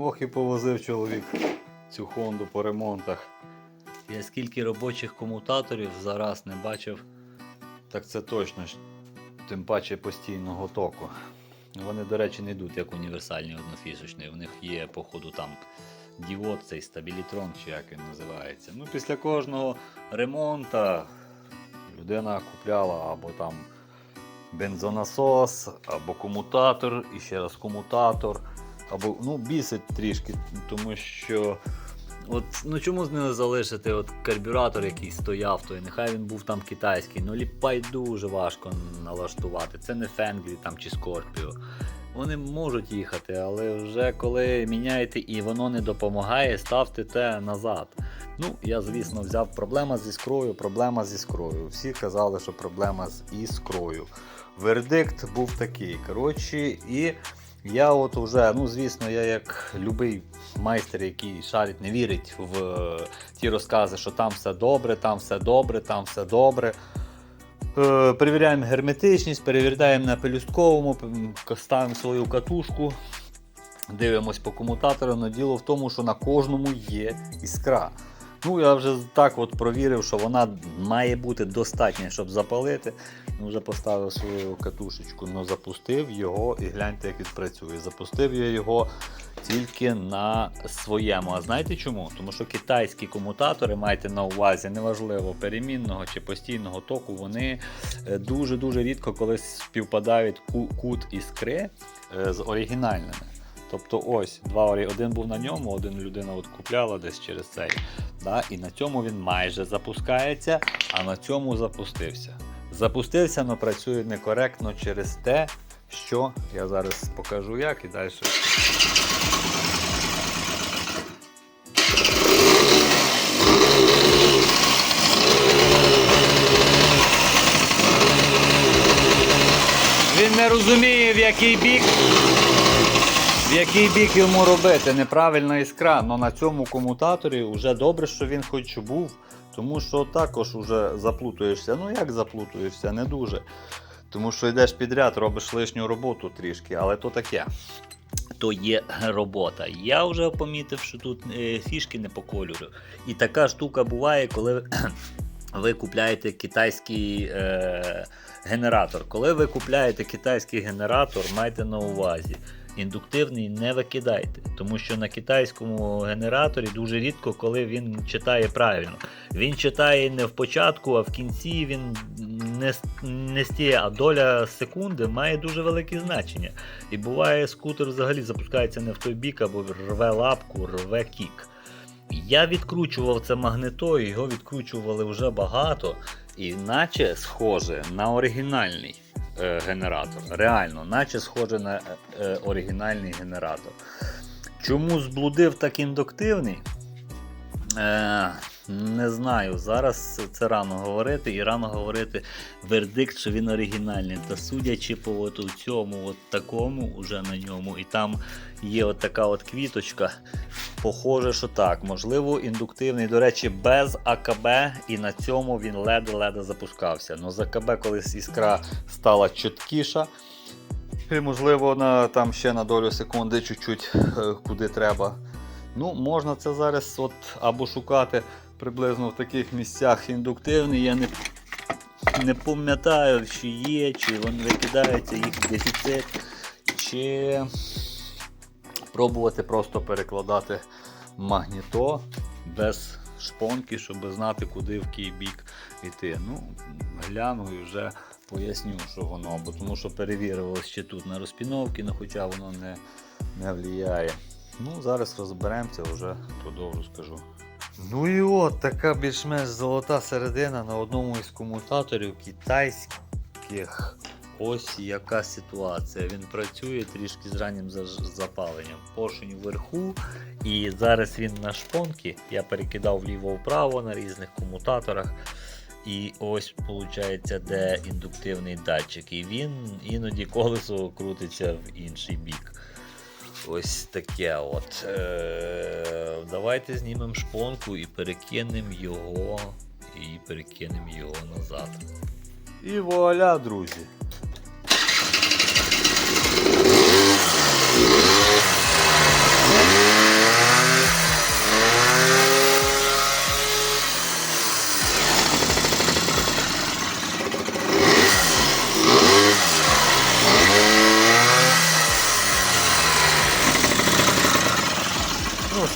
Ох і повозив чоловік цю Хонду по ремонтах. Я скільки робочих комутаторів зараз не бачив, так це точно тим паче постійного току. Вони, до речі, не йдуть як універсальні однофішечні. В них є, походу, там діод, цей стабілітрон, чи як він називається. Ну, після кожного ремонту людина купляла або там бензонасос, або комутатор, і ще раз комутатор, або ну, бісить трішки, тому що. От, ну чому з не залишити от карбюратор, який стояв, той нехай він був там китайський, ну ліпай дуже важко налаштувати. Це не Фенглі там чи Скорпіо. Вони можуть їхати, але вже коли міняєте і воно не допомагає, ставте те назад. Ну, я, звісно, взяв проблема з іскрою, проблема з іскрою. Всі казали, що проблема з іскрою. Вердикт був такий. Коротше, і я от уже, ну звісно, я як любий майстер, який шарить, не вірить в е, ті розкази, що там все добре, там все добре, там все добре. Е, перевіряємо герметичність, перевіряємо на пелюстковому, ставимо свою катушку, дивимось по комутатору. Но діло в тому, що на кожному є іскра. Ну, я вже так от провірив, що вона має бути достатня, щоб запалити. Ну, вже поставив свою катушечку, ну запустив його і гляньте, як він працює. Запустив я його тільки на своєму. А знаєте чому? Тому що китайські комутатори, майте на увазі, неважливо перемінного чи постійного току, вони е, дуже-дуже рідко коли співпадають ку- кут іскри е, з оригінальними. Тобто ось два орі, один був на ньому, один людина от купляла десь через цей. Да? І на цьому він майже запускається, а на цьому запустився. Запустився, але працює некоректно через те, що я зараз покажу як і далі. Він не розуміє, в який бік в який бік йому робити неправильна іскра. але на цьому комутаторі вже добре, що він хоч був, тому що також вже заплутуєшся. Ну як заплутуєшся, не дуже. Тому що йдеш підряд, робиш лишню роботу трішки, але то таке. То є робота. Я вже помітив, що тут е, фішки не по кольору. І така штука буває, коли ви купляєте китайський е, генератор. Коли ви купляєте китайський генератор, майте на увазі. Індуктивний не викидайте, тому що на китайському генераторі дуже рідко, коли він читає правильно. Він читає не в початку, а в кінці він не, не стає, а доля секунди має дуже велике значення. І буває, скутер взагалі запускається не в той бік, або рве лапку, рве кік. Я відкручував це магнето, його відкручували вже багато, і наче схоже на оригінальний генератор. Реально, наче схоже на е, е, оригінальний генератор. Чому зблудив так індуктивний? Не знаю. Зараз це рано говорити, і рано говорити вердикт, що він оригінальний. Та судячи по от у цьому, от такому, уже на ньому, і там є от така от квіточка. Похоже, що так. Можливо, індуктивний, до речі, без АКБ, і на цьому він ледо-ледо запускався. Но з АКБ колись іскра стала чіткіша. І, можливо, на, там ще на долю секунди чуть-чуть е, куди треба. Ну, можна це зараз от або шукати приблизно в таких місцях індуктивний. Я не, не пам'ятаю, чи є, чи він викидається їх дефіцит, чи пробувати просто перекладати магніто без шпонки, щоб знати, куди в який бік йти. Ну, гляну і вже поясню, що воно, бо тому що перевірилось ще тут на розпіновки, ну, хоча воно не, не впливає. Ну, зараз розберемося, вже продовжу скажу. Ну і от така більш-менш золота середина на одному із комутаторів китайських. Ось яка ситуація. Він працює трішки з раннім запаленням. Поршень вверху. І зараз він на шпонки. Я перекидав вліво-вправо на різних комутаторах. І ось виходить, де індуктивний датчик. І він іноді колесо крутиться в інший бік. Ось таке от. Е, давайте знімемо шпонку і перекинемо його. І перекинемо його назад. І вуаля, друзі.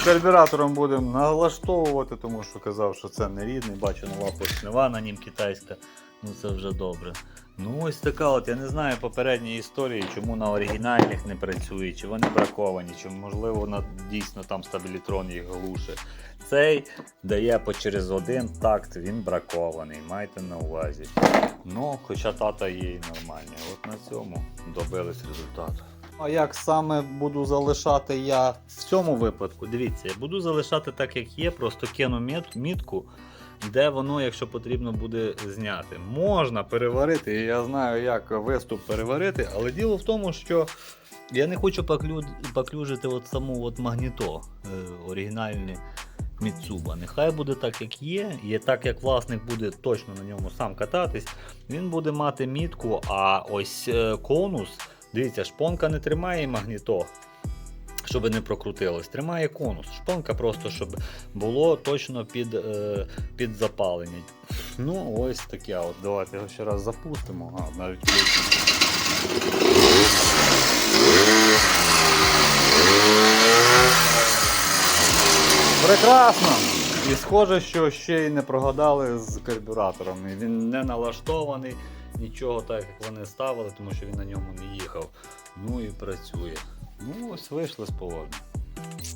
Карбюратором будемо налаштовувати, тому що казав, що це не рідний, бачу нова поршнева на нім китайська. Ну це вже добре. Ну ось така от, я не знаю попередньої історії, чому на оригінальних не працює, чи вони браковані, чи можливо на, дійсно там стабілітрон їх глуше. Цей дає по через один такт, він бракований, майте на увазі. Ну, хоча тата є і нормальні. От на цьому добились результату. А як саме буду залишати я в цьому випадку? Дивіться, я буду залишати так, як є, просто кину міт- мітку, де воно, якщо потрібно, буде зняти. Можна переварити, я знаю, як виступ переварити, але діло в тому, що я не хочу поклю... поклюжити от саму от магніто е, оригінальне Міцуба. Нехай буде так, як є, і так як власник буде точно на ньому сам кататись, він буде мати мітку, а ось е, конус. Дивіться, шпонка не тримає магніто, щоб не прокрутилось. Тримає конус. Шпонка просто, щоб було точно під, е, під запалення. Ну, ось таке. От давайте його ще раз запустимо. А, навіть. Прекрасно! І схоже, що ще й не прогадали з карбюратором. Він не налаштований, нічого так, як вони ставили, тому що він на ньому не їхав. Ну і працює. Ну, ось вийшли з полону.